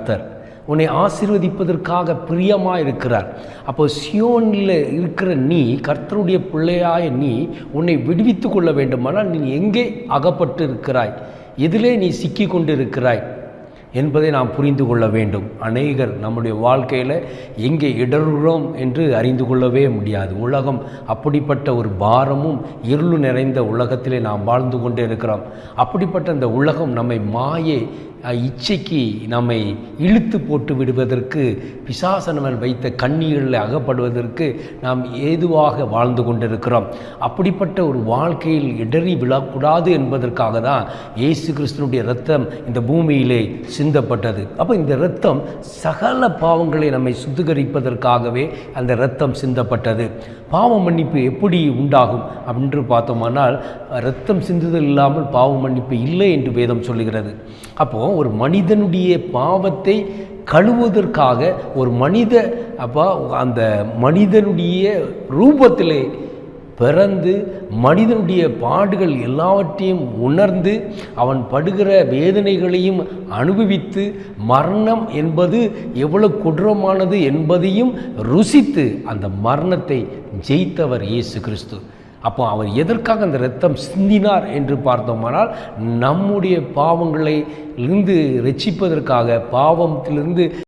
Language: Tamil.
கர்த்தர். உன்னை ஆசீர்வதிப்பதற்காக பிரியமாக இருக்கிறார் அப்போ சியோனில் இருக்கிற நீ கர்த்தருடைய பிள்ளையாய நீ உன்னை விடுவித்து கொள்ள வேண்டுமானால் நீ எங்கே அகப்பட்டு இருக்கிறாய் எதிலே நீ சிக்கி கொண்டு இருக்கிறாய் என்பதை நாம் புரிந்து கொள்ள வேண்டும். அநேகர் நம்முடைய வாழ்க்கையில் எங்கே இடறுகிறோம் என்று அறிந்து கொள்ளவே முடியாது. உலகம் அப்படிப்பட்ட ஒரு பாரமும் இருள் நிறைந்த உலகத்திலே நாம் வாழ்ந்து கொண்டே இருக்கிறோம். அப்படிப்பட்ட அந்த உலகம் நம்மை மாயை இச்சைக்கு நம்மை இழுத்து போட்டு விடுவதற்கு பிசாசனவன் வைத்த கண்ணீரில் அகப்படுவதற்கு நாம் ஏதுவாக வாழ்ந்து கொண்டிருக்கிறோம். அப்படிப்பட்ட ஒரு வாழ்க்கையில் இடறி விழக்கூடாது என்பதற்காக தான் இயேசு கிறிஸ்தனுடைய ரத்தம் இந்த பூமியிலே சிந்தப்பட்டது. அப்போ இந்த ரத்தம் சகல பாவங்களை நம்மை சுத்திகரிப்பதற்காகவே அந்த ரத்தம் சிந்தப்பட்டது. பாவ மன்னிப்பு எப்படி உண்டாகும் அப்படின்னு பார்த்தோமானால் ரத்தம் சிந்துதல் இல்லாமல் பாவ மன்னிப்பு இல்லை என்று வேதம் சொல்லுகிறது. அப்போ ஒரு மனிதனுடைய பாவத்தை கழுவுவதற்காக ஒரு மனித அப்போ அந்த மனிதனுடைய ரூபத்திலே பிறந்து மனிதனுடைய பாடுகள் எல்லாவற்றையும் உணர்ந்து அவன் படுகிற வேதனைகளையும் அனுபவித்து மரணம் என்பது எவ்வளவு கொடூரமானது என்பதையும் ருசித்து அந்த மரணத்தை ஜெயித்தவர் இயேசு கிறிஸ்து. அப்போ அவர் எதற்காக அந்த இரத்தம் சிந்தினார் என்று பார்த்தோமானால் நம்முடைய பாவங்களை இருந்து ரட்சிப்பதற்காக பாவத்திலிருந்து